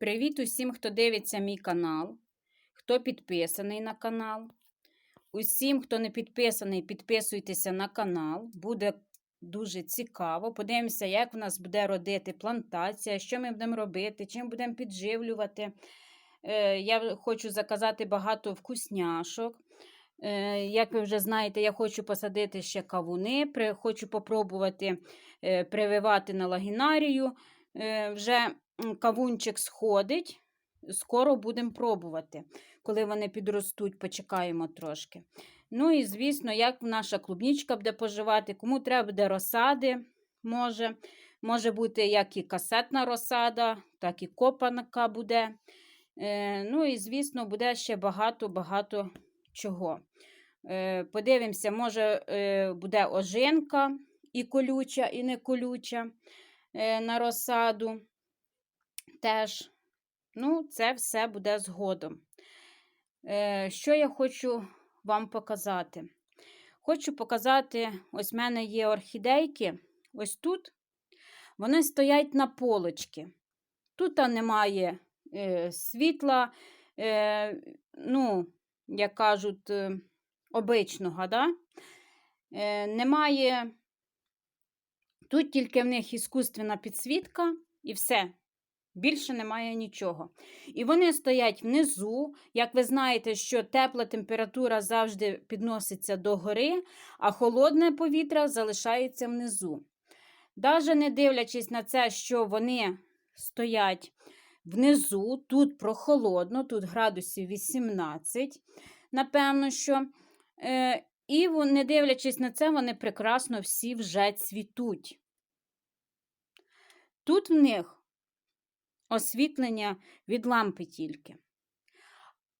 Привіт усім, хто дивиться мій канал, хто підписаний на канал. Усім, хто не підписаний, підписуйтеся на канал. Буде дуже цікаво. Подивимося, як в нас буде родити плантація, що ми будемо робити, чим будемо підживлювати. Е, Я хочу заказати багато вкусняшок. Е, Як ви вже знаєте, я хочу посадити ще кавуни, хочу попробувати е, прививати на лагінарію. Вже кавунчик сходить, скоро будемо пробувати. Коли вони підростуть, почекаємо трошки. Ну і, звісно, як наша клубнічка буде поживати, кому треба буде розсади, може. Може бути як і касетна розсада, так і копанка буде. Е, ну і, звісно, буде ще багато-багато чого. Е, подивимося, може е, буде ожинка і колюча, і не колюча на розсаду. Теж, ну, це все буде згодом. Е, що я хочу вам показати? Хочу показати, ось в мене є орхідейки, ось тут. Вони стоять на полочці. Тут немає е, світла, е, ну, як кажуть, е, обичного, да? е, немає. Тут тільки в них іскусственна підсвітка і все. Більше немає нічого. І вони стоять внизу. Як ви знаєте, що тепла температура завжди підноситься до гори, а холодне повітря залишається внизу. Даже не дивлячись на це, що вони стоять внизу, тут прохолодно, тут градусів 18, напевно, що. Е, і не дивлячись на це, вони прекрасно всі вже цвітуть. Тут в них освітлення від лампи тільки.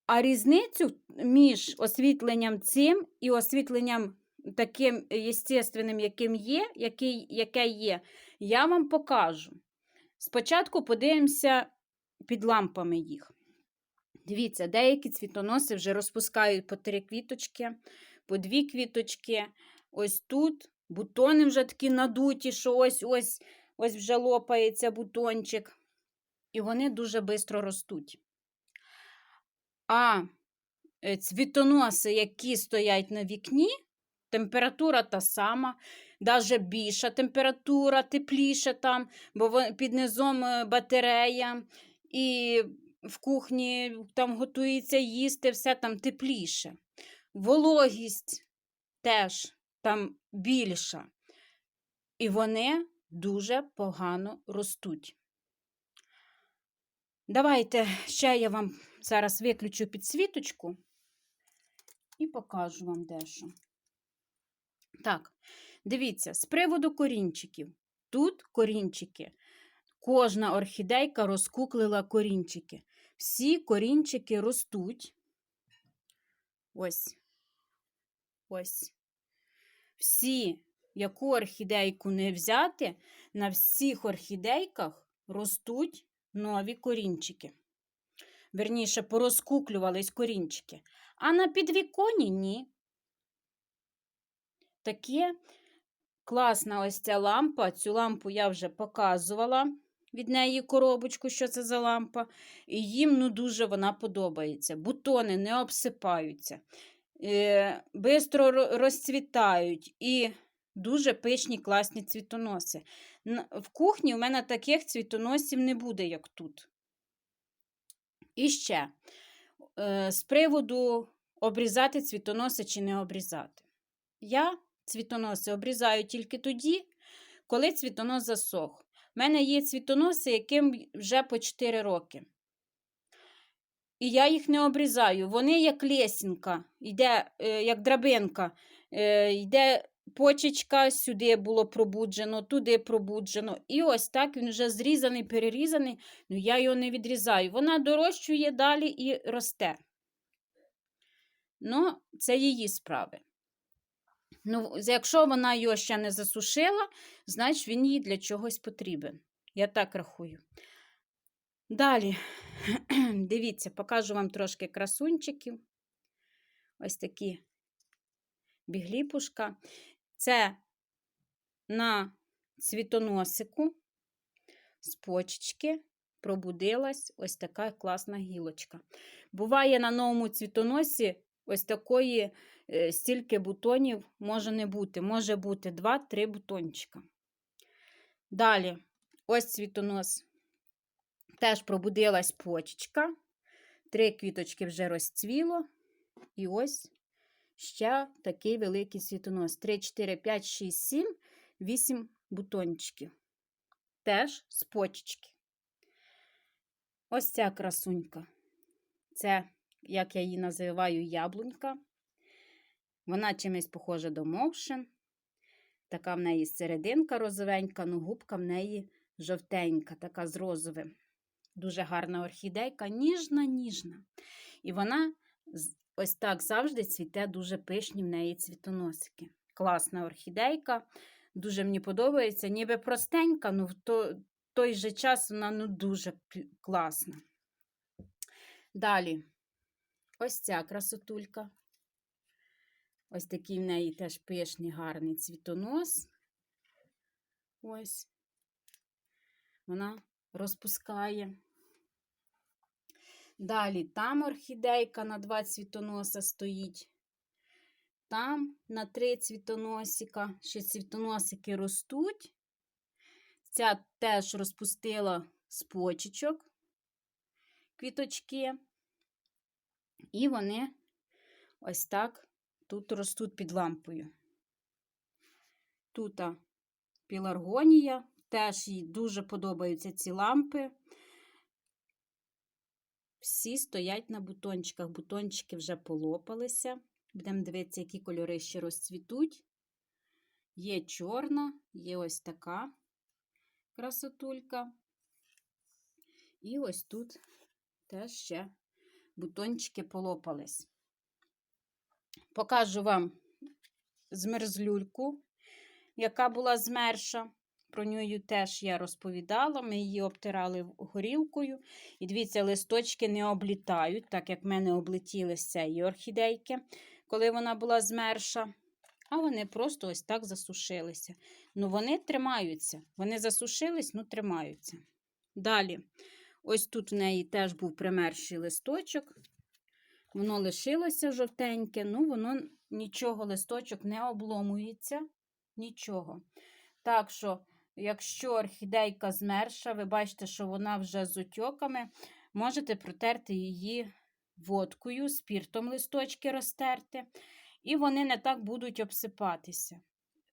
А різницю між освітленням цим і освітленням таким естественним, яким є, який, яке є, я вам покажу. Спочатку подивимося під лампами їх. Дивіться, деякі цвітоноси вже розпускають по три квіточки, по дві квіточки. Ось тут бутони вже такі надуті, що ось ось ось вже лопається бутончик. І вони дуже швидко ростуть. А е, цвітоноси, які стоять на вікні, температура та сама, навіть більша температура, тепліше там, бо під низом е, батарея, і в кухні там готується їсти, все там тепліше. Вологість теж там більша. І вони дуже погано ростуть. Давайте ще я вам зараз виключу підсвіточку і покажу вам дещо. Так, дивіться, з приводу корінчиків. Тут корінчики. Кожна орхідейка розкуклила корінчики. Всі корінчики ростуть. Ось. Ось. Всі, яку орхідейку не взяти, на всіх орхідейках ростуть нові корінчики. Верніше, порозкуклювались корінчики. А на підвіконі ні. Таке класна ось ця лампа. Цю лампу я вже показувала від неї коробочку, що це за лампа. І їм ну, дуже вона подобається. Бутони не обсипаються, е, бистро розцвітають і дуже пишні класні цвітоноси. В кухні у мене таких цвітоносів не буде, як тут. І ще е, з приводу обрізати цвітоноси чи не обрізати. Я цвітоноси обрізаю тільки тоді, коли цвітонос засох. У мене є цвітоноси, яким вже по 4 роки. І я їх не обрізаю. Вони як лесінка, йде, е, як драбинка, е, йде почечка, сюди було пробуджено, туди пробуджено. І ось так він вже зрізаний, перерізаний, ну я його не відрізаю. Вона дорощує далі і росте. Ну, це її справи. Ну, якщо вона його ще не засушила, значить він їй для чогось потрібен. Я так рахую. Далі, дивіться, покажу вам трошки красунчиків. Ось такі бігліпушка. Це на цвітоносику з почечки. пробудилась ось така класна гілочка. Буває на новому цвітоносі ось такої е, стільки бутонів може не бути. Може бути 2-3 бутончика. Далі, ось цвітонос. Теж пробудилась почечка. Три квіточки вже розцвіло. І ось ще такий великий світонос. 3, 4, 5, 6, 7, 8 бутончиків. Теж з почечки. Ось ця красунька. Це, як я її називаю, яблунька. Вона чимось похожа до мовшин. Така в неї серединка розовенька, ну губка в неї жовтенька, така з розовим. Дуже гарна орхідейка, ніжна, ніжна. І вона ось так завжди цвіте дуже пишні в неї цвітоносики. Класна орхідейка. Дуже мені подобається, ніби простенька, ну в той же час вона ну, дуже класна. Далі, ось ця красотулька. Ось такий в неї теж пишний, гарний цвітонос. Ось. Вона розпускає. Далі там орхідейка на два цвітоноса стоїть. Там на три цвітоносика. Ще цвітоносики ростуть. Ця теж розпустила з почечок квіточки. І вони ось так тут ростуть під лампою. Тут піларгонія, теж їй дуже подобаються ці лампи. Всі стоять на бутончиках. Бутончики вже полопалися. Будемо дивитися, які кольори ще розцвітуть. Є чорна, є ось така красотулька. І ось тут теж ще бутончики полопались. Покажу вам змерзлюльку, яка була змерша. Про неї теж я розповідала. Ми її обтирали горілкою. І дивіться, листочки не облітають, так як в мене облетіли з цієї орхідейки, коли вона була змерша. А вони просто ось так засушилися. Ну, вони тримаються. Вони засушились, ну тримаються. Далі, ось тут в неї теж був примерший листочок. Воно лишилося жовтеньке, ну воно нічого, листочок не обломується, нічого. Так що, якщо орхідейка змерша, ви бачите, що вона вже з утьоками, можете протерти її водкою, спіртом листочки розтерти, і вони не так будуть обсипатися.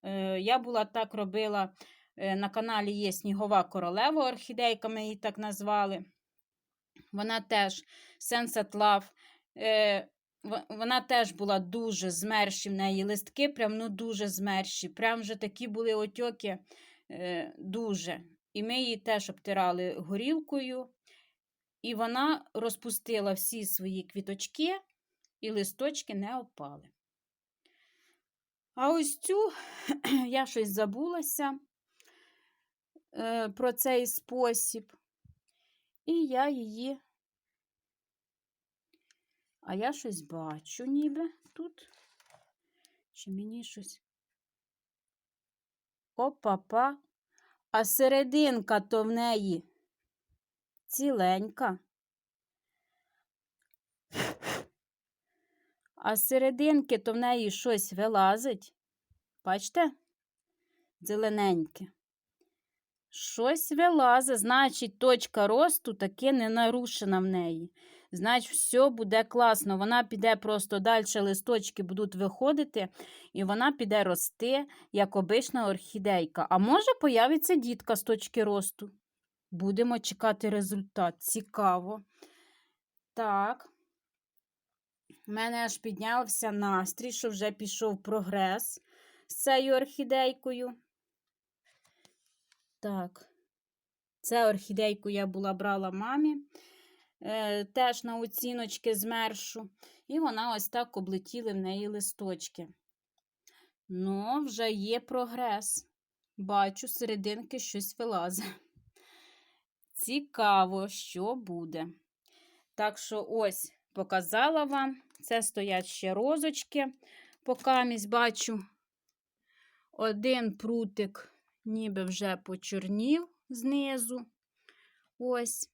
Е, Я була так робила, е, на каналі є снігова королева орхідейка, ми її так назвали. Вона теж Sensat Love. Е, Вона теж була дуже змерші в неї листки, прям ну дуже змерші. Прям вже такі були отьоки дуже. І ми її теж обтирали горілкою. І вона розпустила всі свої квіточки, і листочки не опали. А ось цю я щось забулася е, про цей спосіб. І я її. А я щось бачу, ніби тут. Чи мені щось. Опа-па. А серединка то в неї ціленька. А серединки то в неї щось вилазить. Бачите? Зелененьке. Щось вилазить, значить, точка росту таки не нарушена в неї. Значить, все буде класно. Вона піде просто далі, листочки будуть виходити, і вона піде рости, як обична орхідейка. А може, появиться дітка з точки росту. Будемо чекати результат. Цікаво. Так. У мене аж піднявся настрій, що вже пішов прогрес з цією орхідейкою. Так, це орхідейку я була брала мамі, е, теж на оціночки змершу. І вона ось так облетіли в неї листочки. Ну, вже є прогрес. Бачу, серединки щось вилазить. Цікаво, що буде. Так що, ось, показала вам. Це стоять ще розочки. Покамість бачу один прутик ніби вже почорнів знизу. Ось.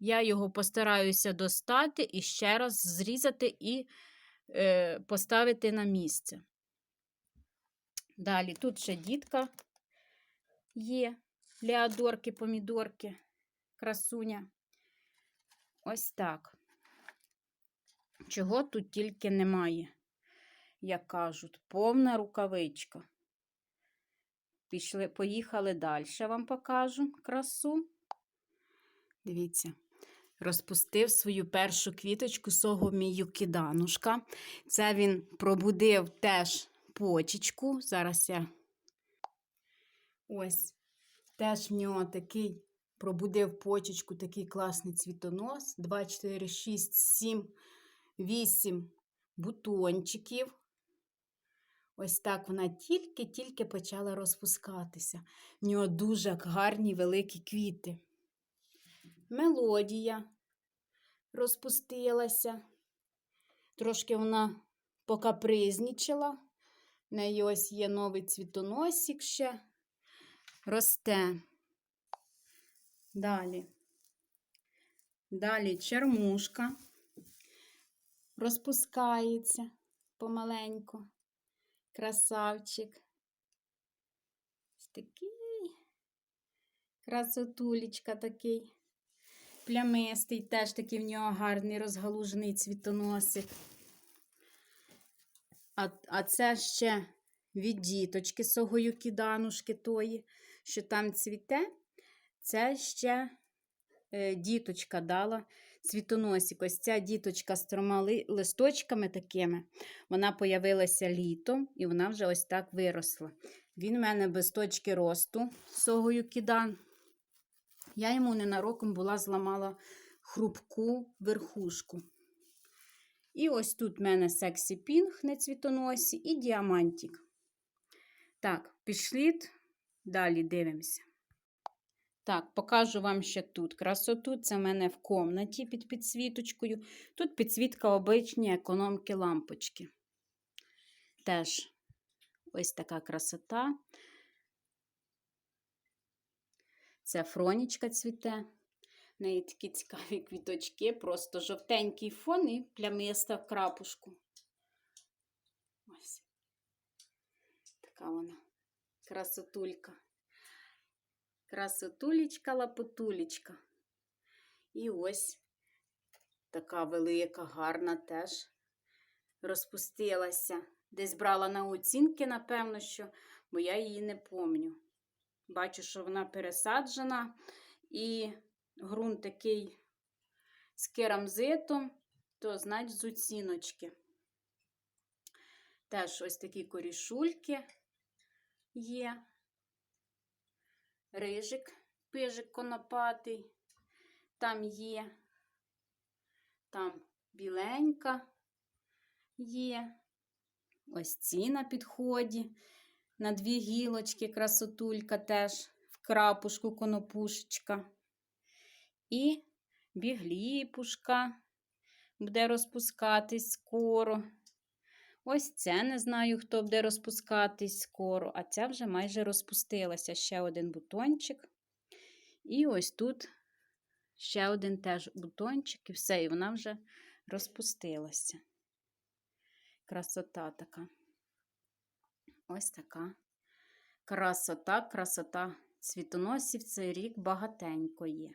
Я його постараюся достати і ще раз зрізати і е, поставити на місце. Далі тут ще дітка є, леодорки, помідорки, красуня. Ось так. Чого тут тільки немає, як кажуть, повна рукавичка. Пішли, поїхали далі, вам покажу красу. Дивіться, розпустив свою першу квіточку сого мій юкіданушка. Це він пробудив теж почечку. Зараз я ось теж в нього такий пробудив почечку, такий класний цвітонос. 2, 4, 6, 7, 8 бутончиків. Ось так вона тільки-тільки почала розпускатися. В нього дуже гарні великі квіти. Мелодія розпустилася. Трошки вона покапризнічала. В неї ось є новий цвітоносик ще росте. Далі. Далі чермушка розпускається помаленьку. Красавчик. Такий. Красотулечка такий. Плямистий, теж такий в нього гарний розгалужений цвітоносик. А, а це ще від діточки свого юкіданушки тої, що там цвіте. Це ще е, діточка дала цвітоносик. Ось ця діточка з трьома листочками такими. Вона появилася літом і вона вже ось так виросла. Він в мене без точки росту свого юкідан. Я йому ненароком була зламала хрупку верхушку. І ось тут в мене сексі пінг на цвітоносі і діамантик. Так, пішли далі дивимося. Так, покажу вам ще тут красоту. Це в мене в комнаті під підсвіточкою. Тут підсвітка обичні економки лампочки. Теж ось така красота. Це фронічка цвіте. В неї такі цікаві квіточки, просто жовтенький фон і плямиста в крапушку. Ось. Така вона красотулька. Красотулечка, лапотулечка. І ось така велика, гарна теж розпустилася. Десь брала на оцінки, напевно, що, бо я її не помню. Бачу, що вона пересаджена, і ґрунт такий з керамзитом, то значить з оціночки. Теж ось такі корішульки є. Рижик, пижик конопатий, там є, там біленька є. Ось ці на підході. На дві гілочки красотулька теж в крапушку конопушечка. І бігліпушка буде розпускатись скоро. Ось це не знаю, хто буде розпускатись скоро, а ця вже майже розпустилася. Ще один бутончик. І ось тут ще один теж бутончик, і все, і вона вже розпустилася. Красота така. Ось така красота, красота цвітоносів цей рік багатенько є.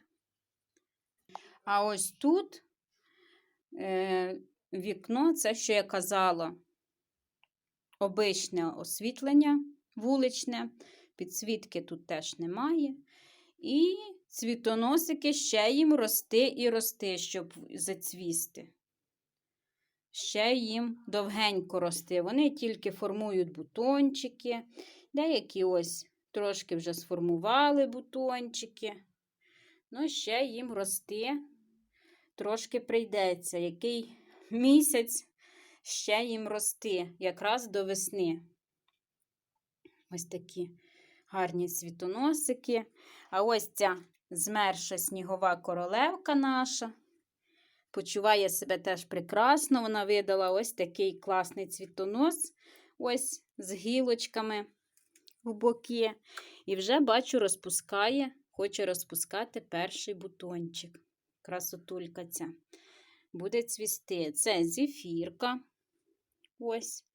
А ось тут е, вікно, це, що я казала, обичне освітлення вуличне, підсвітки тут теж немає. І цвітоносики ще їм рости і рости, щоб зацвісти. Ще їм довгенько рости. Вони тільки формують бутончики. Деякі ось трошки вже сформували бутончики. Ну, ще їм рости трошки прийдеться. Який місяць ще їм рости, якраз до весни. Ось такі гарні цвітоносики. А ось ця змерша снігова королевка наша. Почуває себе теж прекрасно. Вона видала ось такий класний цвітонос, ось з гілочками в боки. І вже бачу, розпускає, хоче розпускати перший бутончик. красотулька ця. Буде цвісти. Це зефірка. Ось.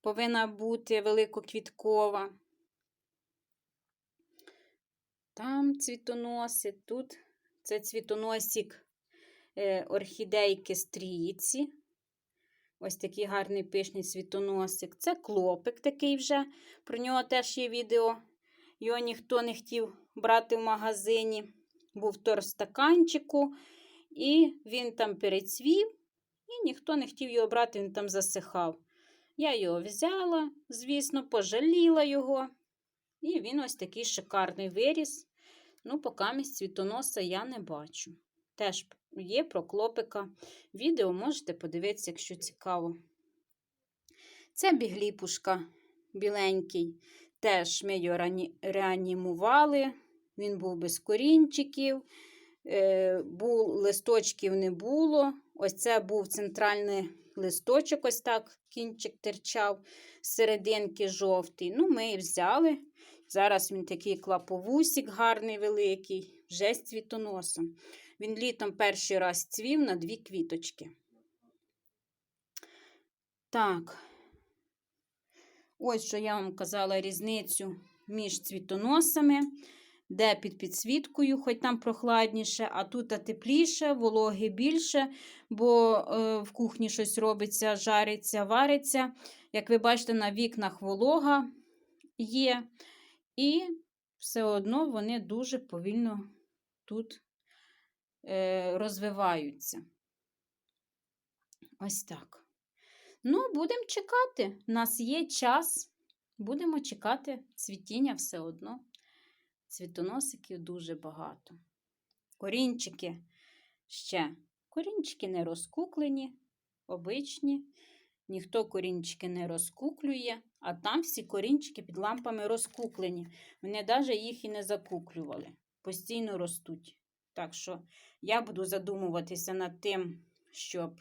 Повинна бути великоквіткова. Там цвітоноси, тут це цвітоносик е, орхідейки стрійці. Ось такий гарний пишний цвітоносик. Це клопик такий вже. Про нього теж є відео. Його ніхто не хотів брати в магазині. Був тор стаканчику, і він там перецвів, і ніхто не хотів його брати, він там засихав. Я його взяла, звісно, пожаліла його. І він ось такий шикарний виріс. Ну, поки місць цвітоноса я не бачу. Теж є про клопика. Відео можете подивитися, якщо цікаво. Це бігліпушка біленький. Теж ми його реанімували. Він був без корінчиків, е, був, листочків не було. Ось це був центральний листочок, ось так кінчик терчав, серединки жовтий. Ну, ми і взяли. Зараз він такий клаповусік гарний, великий, вже з цвітоносом. Він літом перший раз цвів на дві квіточки. Так, ось що я вам казала різницю між цвітоносами, де під підсвіткою, хоч там прохладніше, а тут тепліше, вологи більше, бо е, в кухні щось робиться, жариться, вариться. Як ви бачите, на вікнах волога є, і все одно вони дуже повільно тут е, розвиваються. Ось так. Ну, будемо чекати. У нас є час. Будемо чекати цвітіння все одно. Цвітоносиків дуже багато. Корінчики ще. Корінчики не розкуклені, обичні. Ніхто корінчики не розкуклює, а там всі корінчики під лампами розкуклені. Вони навіть їх і не закуклювали. Постійно ростуть. Так що я буду задумуватися над тим, щоб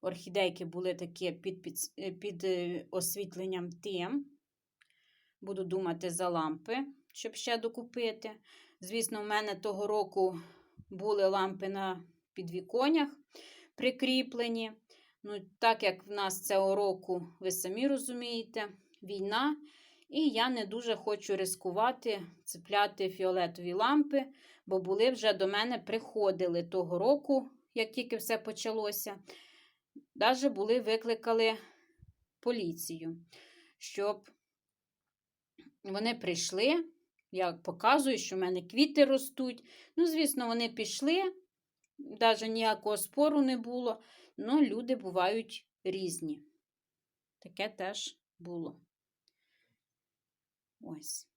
орхідейки були такі під, під, під е, освітленням тим. Буду думати за лампи, щоб ще докупити. Звісно, в мене того року були лампи на підвіконнях прикріплені. Ну, Так як в нас цього року, ви самі розумієте, війна. І я не дуже хочу ризикувати, цепляти фіолетові лампи, бо були вже до мене приходили того року, як тільки все почалося. Даже були викликали поліцію, щоб вони прийшли. Я показую, що в мене квіти ростуть. Ну, звісно, вони пішли, навіть ніякого спору не було. Ну, люди бувають різні. Таке теж було. Ось.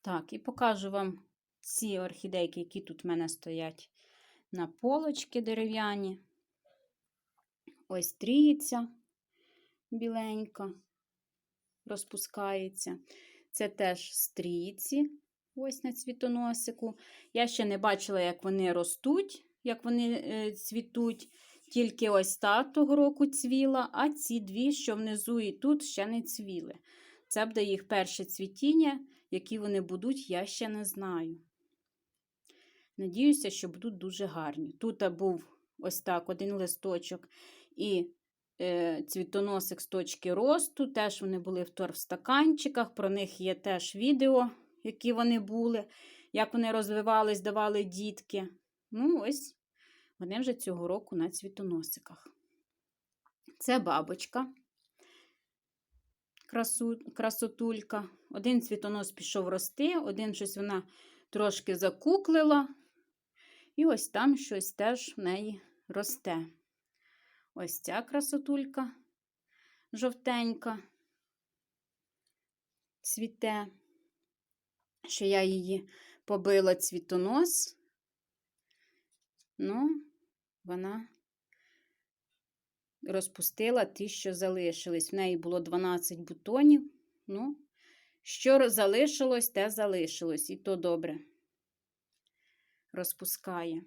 Так, і покажу вам ці орхідейки, які тут в мене стоять на полочки дерев'яні. Ось тріється біленька, розпускається. Це теж стрійці, ось на цвітоносику. Я ще не бачила, як вони ростуть, як вони е, цвітуть. Тільки ось та того року цвіла, а ці дві, що внизу і тут, ще не цвіли. Це буде їх перше цвітіння, які вони будуть, я ще не знаю. Надіюся, що будуть дуже гарні. Тут був ось так один листочок і цвітоносик з точки росту. Теж вони були в торфстаканчиках. Про них є теж відео, які вони були, як вони розвивались, давали дітки. Ну, ось вони вже цього року на цвітоносиках. Це бабочка, красу, красотулька. Один цвітонос пішов рости, один щось вона трошки закуклила. І ось там щось теж в неї росте. Ось ця красотулька жовтенька, цвіте, що я її побила цвітонос. Ну, вона розпустила ті, що залишились. В неї було 12 бутонів. Ну, що залишилось, те залишилось, і то добре розпускає.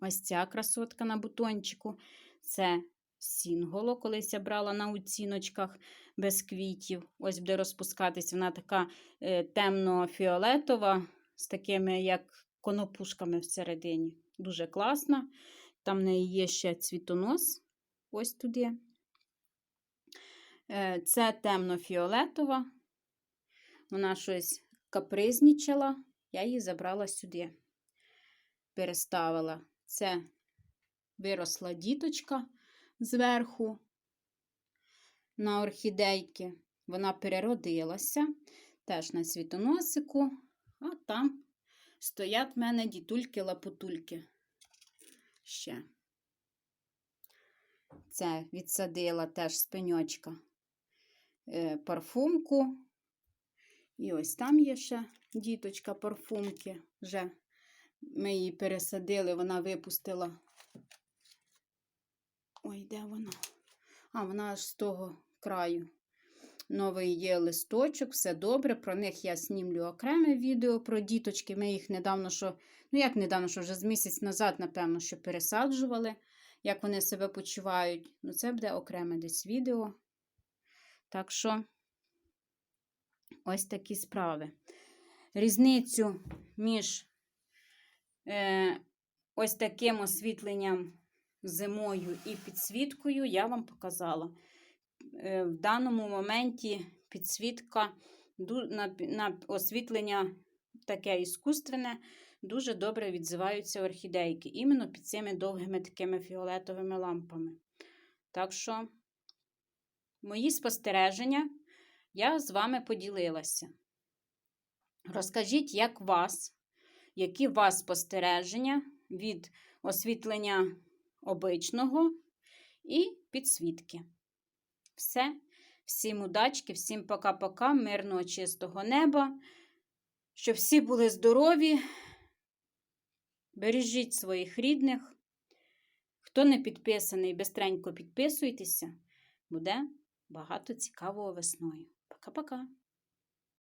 Ось ця красотка на бутончику це сінголо. Колись я брала на оціночках без квітів. Ось буде розпускатись. Вона така е, темно-фіолетова, з такими, як конопушками всередині. Дуже класна. Там в неї є ще цвітонос. Ось туди. Е, Це темно-фіолетова. Вона щось капризнічала. Я її забрала сюди. Переставила. Це виросла діточка зверху на орхідейки. Вона переродилася теж на світоносику, а там стоять в мене дітульки-лапутульки. Ще. Це відсадила теж з пеньочка е, парфумку. І ось там є ще діточка парфумки. Вже ми її пересадили, вона випустила. Ой, де вона? А, вона аж з того краю. Новий є листочок, все добре. Про них я знімлю окреме відео про діточки. Ми їх недавно, що, ну як недавно, що вже з місяць назад, напевно, що пересаджували, як вони себе почувають. Ну, це буде окреме десь відео. Так що, ось такі справи. Різницю між ось таким освітленням зимою і підсвіткою я вам показала. Е, В даному моменті підсвітка на, на освітлення таке іскусственне, дуже добре відзиваються орхідейки, іменно під цими довгими такими фіолетовими лампами. Так що, мої спостереження я з вами поділилася. Розкажіть, як вас, які у вас спостереження від освітлення обичного і підсвітки. Все. Всім удачки, всім пока-пока, мирного, чистого неба. Щоб всі були здорові. Бережіть своїх рідних. Хто не підписаний, бистренько підписуйтеся. Буде багато цікавого весною. Пока-пока.